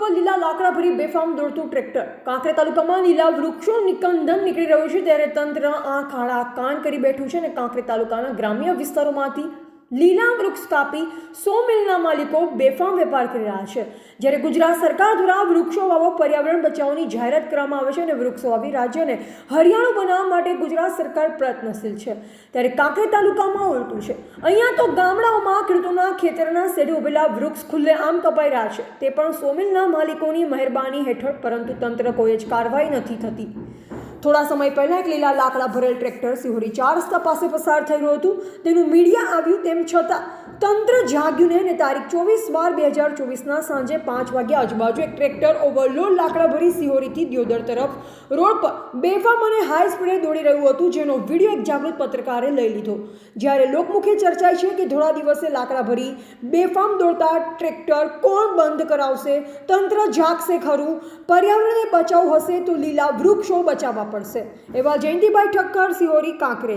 ઉપર લીલા લાકડા ભરી બેફામ દોડતું ટ્રેક્ટર. કાંકરે તાલુકામાં લીલા વૃક્ષો નિકંદન નીકળી રહ્યું છે ત્યારે તંત્ર આંખ આડા કાન કરી બેઠું છે અને કાંકરે તાલુકાના ગ્રામ્ય વિસ્તારોમાંથી લીલા વૃક્ષ કાપી સો મિલના માલિકો બેફામ વેપાર કરી રહ્યા છે. જ્યારે ગુજરાત સરકાર દ્વારા વૃક્ષો વાવો, પર્યાવરણ બચાવવાની જાહેરાત કરવામાં આવે છે અને વૃક્ષો વાવી રાજ્યને હરિયાળું બનાવવા માટે ગુજરાત સરકાર પ્રયત્નશીલ છે. ત્યારે કાંકરે તાલુકામાં ઉલટું છે. અહીંયા તો ગામડાઓમાં ખેડૂતોના ખેતરના શેડે ઉભેલા વૃક્ષ ખુલ્લે આમ કપાઈ રહ્યા છે. તે પણ સોમિલના માલિકોની મહેરબાની હેઠળ, પરંતુ તંત્ર કોઈ જ કાર્યવાહી નથી થતી. થોડા સમય પહેલાં એક લીલા લાકડા ભરેલ ટ્રેક્ટર સિહોરી ચાર રસ્તા પાસે પસાર રહ્યું હતું. તેનું મીડિયા આવ્યું તેમ છતાં તંત્ર જાગ્યું ને તારીખ ચોવીસ બાર બે હજાર ચોવીસના સાંજે પાંચ વાગ્યા આજુબાજુ એક ટ્રેક્ટર ઓવરલોડ લાકડા ભરી સિહોરીથી દિયોદર તરફ રોડ પર બેફામ અને હાઈ સ્પીડે દોડી રહ્યું હતું, જેનો વીડિયો એક જાગૃત પત્રકારે લઈ લીધો. જ્યારે લોકમુખે ચર્ચાય છે કે થોડા દિવસે લાકડા ભરી બેફામ દોડતા ટ્રેક્ટર કોણ બંધ કરાવશે, તંત્ર જાગશે ખરું, પર્યાવરણને બચાવ હશે તો લીલા વૃક્ષો બચાવવા પડશે. એવા જયંતિભાઈ ઠક્કર, સિહોરી કાંકરે